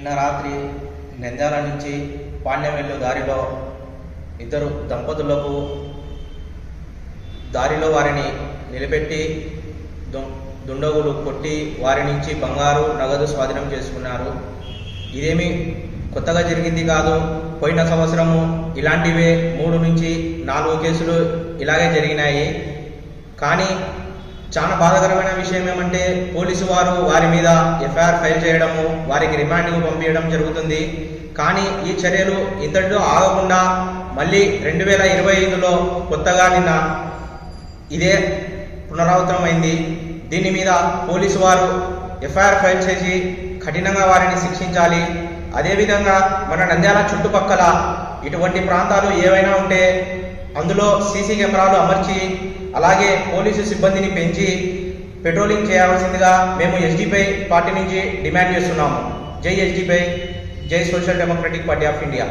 నిన్న రాత్రి నంజాల నుంచి పాండ్యం వెళ్ళు దారిలో ఇద్దరు దంపతులకు దారిలో వారిని నిలబెట్టి దుండగులు కొట్టి వారి నుంచి బంగారు నగదు స్వాధీనం చేసుకున్నారు. ఇదేమి కొత్తగా జరిగింది కాదు. పోయిన సంవత్సరము ఇలాంటివే మూడు నుంచి నాలుగు కేసులు ఇలాగే జరిగినాయి. కానీ చాలా బాధాకరమైన విషయం ఏమంటే పోలీసు వారు వారి మీద ఎఫ్ఐఆర్ ఫైల్ చేయడము వారికి రిమాండ్కు పంపించడం జరుగుతుంది. కానీ ఈ చర్యలు ఇంతటితో ఆగకుండా మళ్ళీ రెండు వేల ఇరవై ఐదులో కొత్తగా నిన్న ఇదే పునరావృతమైంది. దీని మీద పోలీసు వారు ఎఫ్ఐఆర్ ఫైల్ చేసి కఠినంగా వారిని శిక్షించాలి. అదేవిధంగా మన నంద్యాల చుట్టుపక్కల ఇటువంటి ప్రాంతాలు ఏవైనా ఉంటే అందులో సీసీ కెమెరాలు అమర్చి అలాగే పోలీసు సిబ్బందిని పెంచి పెట్రోలింగ్ చేయాల్సిందిగా మేము ఎస్డిపై పార్టీ నుంచి డిమాండ్ చేస్తున్నాము. జై ఎస్డిపై జై social democratic party of India.